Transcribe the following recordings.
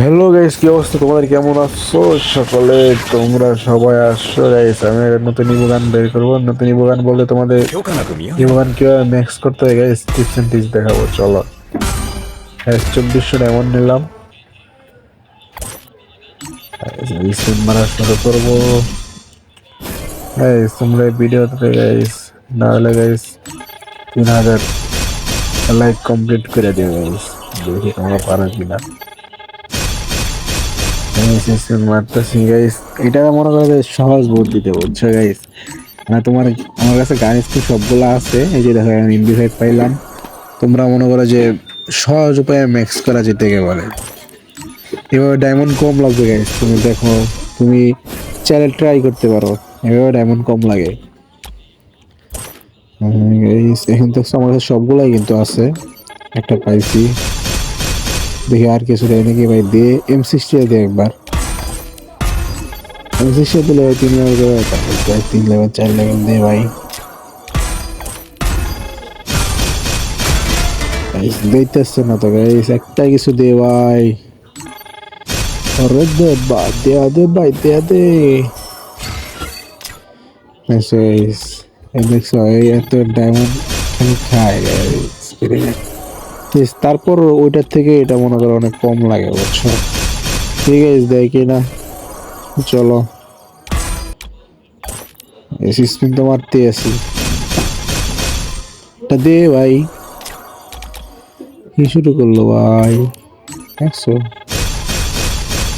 Hello guys কি অবস্থা? তোমাদের কেমন আছো? সকলে তোমরা সবাই আসছো গাইস আমি একটা নতুন ইবু গান বের করব। নতুন ইবু গান বললে তোমাদের ইবু গান কীভাবে নেক্সট করতে হয় গাইস টিপস অ্যান্ড টিপস দেখাবো, চলো। গাইস চব্বিশশো এমন নিলাম। মারা শুরু করব। গাইস তোমরা ভিডিওতে গাইস না হলে গাইস তিন হাজার লাইক কমপ্লিট করে দিও গাইস দেখি তোমরা পারো কিনা। মারতেছি গাইস এটা মনে করো সহজ বুদ্ধিতে বুঝছ গাইস মানে তোমার, আমার কাছে গান স্কুল সবগুলো আছে, এই যে দেখো ইন্ডি ফাইভ পাইলাম। তোমরা মনে করো যে সহজ উপায়ে ম্যাক্স করা যেতে বলে। এভাবে ডায়মন্ড কম লাগবে গাইস তুমি দেখো, তুমি চ্যানেল ট্রাই করতে পারো, এভাবে ডায়মন্ড কম লাগে। এখন তো আমার কাছে সবগুলাই কিন্তু আছে, একটা পাইছি। দেখি আর কিছু দেয় নাকি ভাই দে এম সিক্সটি দে একবার এম সিক্সটি দিলে ভাই তিন লেভেল করে তারপর তিন লেভেল চার লেভেল দে ভাই গাইস দিতেছে না তো গাইস একটা কিছু দে ভাই আরে দে বা দে দে ভাই দে দে গাইস এই দেখছ এই এত ডায়মন্ড খায় গাইস Yes, তারপর ওইটার থেকে এটা মনে করো অনেক কম লাগে, বুঝছ? ঠিক আছে, দেয় কি না? চলো। এসি স্পিন তো মারতে আসি দে ভাই। কি শুরু করল ভাই?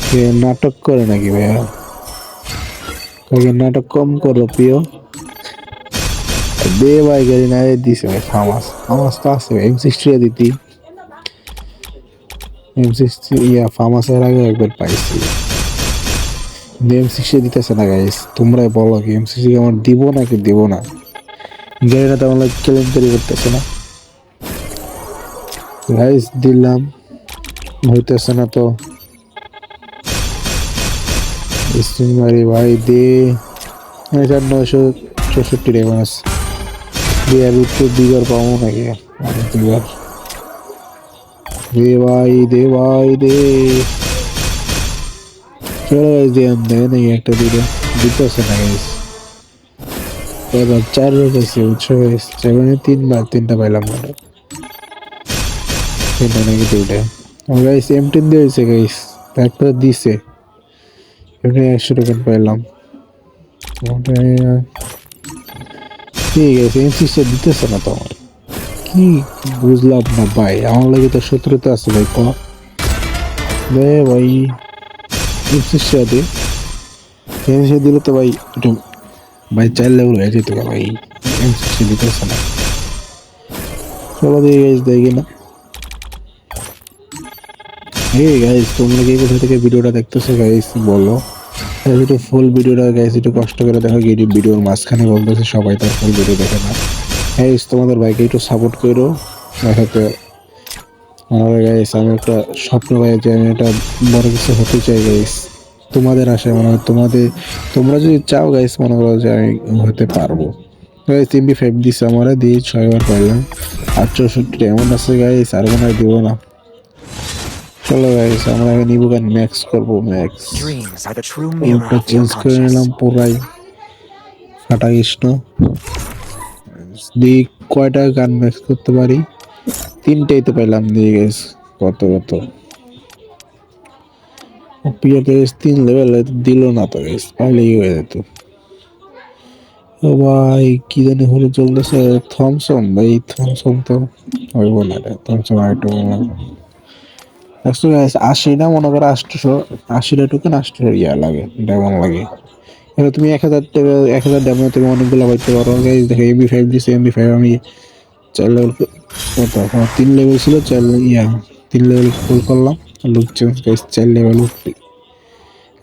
কে নাটক করে নাকি ভাইয়া? নাটক কম করো, প্রিয়? দে ভাই গাড়ি না দিছে ভাই ফামাস ফামাস তো আছে এম সিক্সটি দিতি। এম সিক্সটি ইয়া ফামাসের আগে একবার পাইছি। এম সিক্সটি দিতেছে না গাইস তোমরাই বলো কি এম সিক্সটি আমার দিব না গাড়ি না? তেমন কেলেঙ্কারি করতেছে না। দিলাম। হইতেছে না তো। মারি ভাই, দে। নয়শো চৌষট্টি রেমন দিয়ে আমি তো দুইবার পাবো নাকি অনেক দুইবার দে। চলো গাইস দিয়ে আন দেয় নাকি একটা দিতেছে না গাইস এবার চার রোজ আছে উৎসব গাইস সেখানে তিনবার, তিনটা পাইলাম। না তিনটা নাকি দুইটা গাইস এম টেন দিয়েছে গাইস একটা দিছে। এমনি একশো টোকেন পাইলাম। ঠিক আছে এনসিসটা দিতেছে না তো আমার কি বুঝলাম না ভাই, আমার লাগে তো শত্রুতা আছে ভাই, ক? দে ভাই এনসিসটা দে। এনসিসটা দিলে তো ভাই, একটু ভাই চার লেভেল হয়ে যেত ভাই। এনসিসটা দিতেছে না। চলো দিয়ে গাইজ দেখি না। এই গাইজ তোমরা কি কোথা থেকে ভিডিওটা দেখতেছো গাইজ বলো। একটু ফুল ভিডিওটা গাইজ একটু কষ্ট করে দেখো কি ভিডিওর মাঝখানে বলতেছে, সবাই তার ফুল ভিডিও দেখে না গাইজ তোমাদের বাইকে একটু সাপোর্ট করো। দেখাতে আমার গাইজ আমি একটা স্বপ্ন পাই যে আমি একটা বড় কিছু হতে চাই গাইজ তোমাদের আশায় মনে হয় তোমাদের, তোমরা যদি চাও গাইজ মনে করো যে আমি হতে পারব। গাইজ এমবি ফাইভ দিচ্ছে আমার দিয়ে ছয়বার পাইলাম আর চৌষট্টি এমন আছে গাইজ আর মনে হয় দিব না। চলো গাইজ আমরা আগে নিবো গান ম্যাক্স করব ম্যাক্স the চেঞ্জ করে. নিলাম পুরাই। ফাটা কৃষ্ণ। দিয়ে কয়টা গান ম্যাক্স করতে পারি? তিনটেই তো পেলাম দিয়ে গেছ কত কত? পিয়াতে তিন লেভেল দিল না তো গেছ পাইলেই হয়ে যেত। ও ভাই কি জানি হলে চলতেছে। থমসন ভাই থমসন তো হইব না রে। থমসন আরেকটু একশো আশিটা মনে করো আটশো আশিটা টোকেন আটশো ইয়া লাগে, ডায়মন্ড লাগে। এবার তুমি এক হাজার এক হাজার ডায়মন্ড তুমি অনেকগুলো পাইতে পারো। গাইজ দেখো এমবি ফাইভ দিছে এমবি ফাইভ আমি চার লেভেল কত তিন লেভেল ছিল, চার ইয়া, তিন লেভেল ফুল করলাম। লুক চেঞ্জ গাইজ চার লেভেল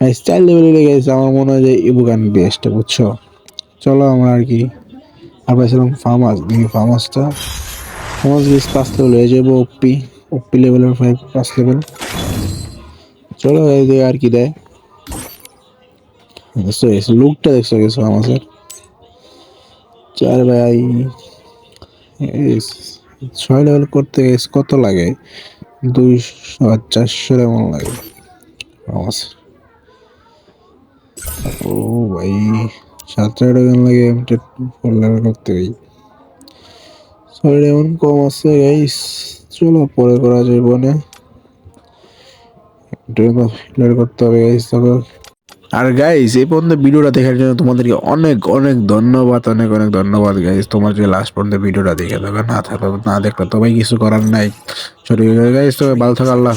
গাইজ চার লেভেলে গাইজ আমার মনে হয় যে ইবুগান বেস্ট বুঝছ? চলো আমরা আর কি আর পাইছিলাম ফার্মাস দেখি ফার্মাসটা ফার্মাস গেছ পাঁচ লেভেল হয়ে যাব ওপি ওপি লেভেলের ফাইভ পাঁচ লেভেল চলো এই দিয়ে আর কি দেয়। দেখছ লুকটা দেখছ গেছো আমাদের? চার ভাই ছয় লেভেল করতে কত লাগে? দুইশো চারশো এমন লাগে? আছে ও ভাই সাতটা টাকা লাগে? ফোর লেভেল করতে ভাই ছয় এমন কম আছে গাইস চলো, পরে করা যায় বনে করতে হবে আর গাইস এই পর্যন্ত ভিডিওটা দেখার জন্য তোমাদেরকে অনেক অনেক ধন্যবাদ, অনেক অনেক ধন্যবাদ গাইস তোমার যে লাস্ট পর্যন্ত ভিডিওটা দেখে দেবে না থাকলে না দেখলে তবে কিছু করার নাই। সরি গাইস তবে ভালো থাকা, আল্লাহ